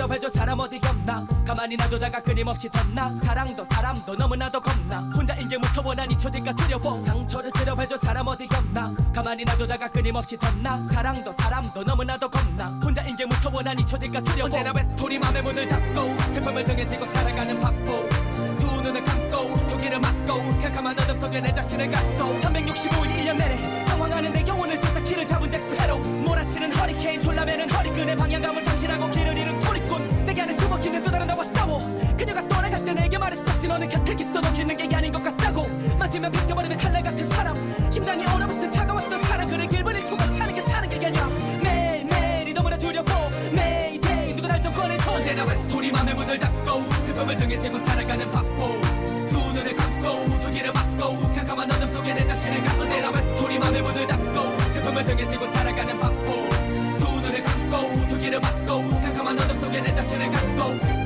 대접해줘. 사람 어디 없나? 가만히 놔두다가 끊임없이 덧나? 사랑도 사람도 너무나도 겁나. 혼자인 게 무서워 난 잊혀질까 두려워. 상처를 치료해줘. 사람 어디 없나? 가만히 놔두다가 끊임없이 덧나? 사랑도 사람도 너무나도 겁나. 혼자인 게 무서워 난 잊혀질까 두려워. 언제나 외톨이 맘의 문을 닫고 슬픔을 등에 지고 살아가는 바보. 두 눈을 감고 두기를 막고 캄캄한 어둠 속에 내 자신을 갖고 맞으면 비켜버리는 칼날 같은 사람. 심장이 얼어붙은 차가웠던 사랑. 그래 길을 잃고만 사는 게 사는 게 아니야. 매일매일 이 너무나 두렵고 매일매일 누가 날좀 꺼내줘 언제나 외톨이 맘의 문을 닫고 슬픔을 등에 지고 살아가는 바보. 두 눈을 감고 두 귀를 막고 캄캄한 어둠 속에 내 자신을 갖고 언제나 외톨이 맘의 문을 닫고 슬픔을 등에 지고 살아가는 바보. 두 눈을 감고 두 귀를 막고 캄캄한 어둠 속에 내 자신을 갖고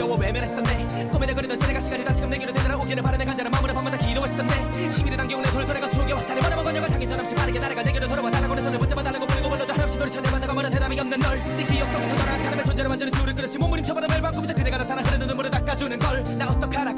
두려워 고민에 그리던 세대가 시간이 다시금 내게로 되돌아오기를 바라며 간절한 마음으로 밤마다 기도했었네. 시민의 당겨온 내 손을 돌아가 추억의 왔다니 원하면 번역을 향해 전없이 빠르게 날아가 내게로 돌아와 달라고 내 손을 붙잡아 달라고 부르고 불러도 한없이 노리쳐 내마다가 뭐라 대답이 없는 널네 기억 속에서 너란 사람의 존재를 완전히 수를 그릇이 몸부림쳐버려 멜방구부터 그대가 나타나 흐르는 눈물을 닦아주는 걸. 나 어떡하라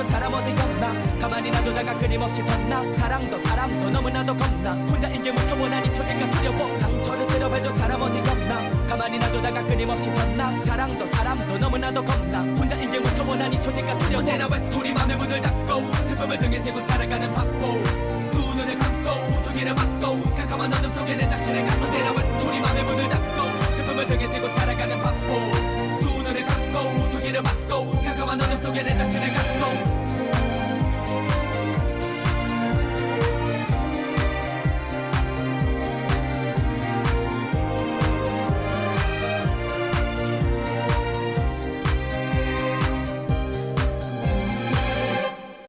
저 사람 어디 갔나? 가만히 놔두다가 그림 없이 봤나? 사랑도 사람도 너무나도 겁나. 혼자인 게 무서워 난이 처제가 두려워 상처를 채려봐줘 사람 어디 갔나? 가만히 놔두다가 그림 없이 봤나? 사랑도 사람도 너무나도 겁나. 혼자인 게 무서워 난이 처제가 두려워 언제나 외톨이 맘의 문을 닫고 슬픔을 등에 지고 살아가는 바보? 두 눈을 감고 두 길을 막고 캄캄한 어둠 속에 내 자신을 갖고 언제나 외톨이 맘의 문을 닫고 슬픔을 등에 지고 살아가는 바보? 두 눈을 감고 두 길을 막고 캄캄한 어둠 속에 내 자신을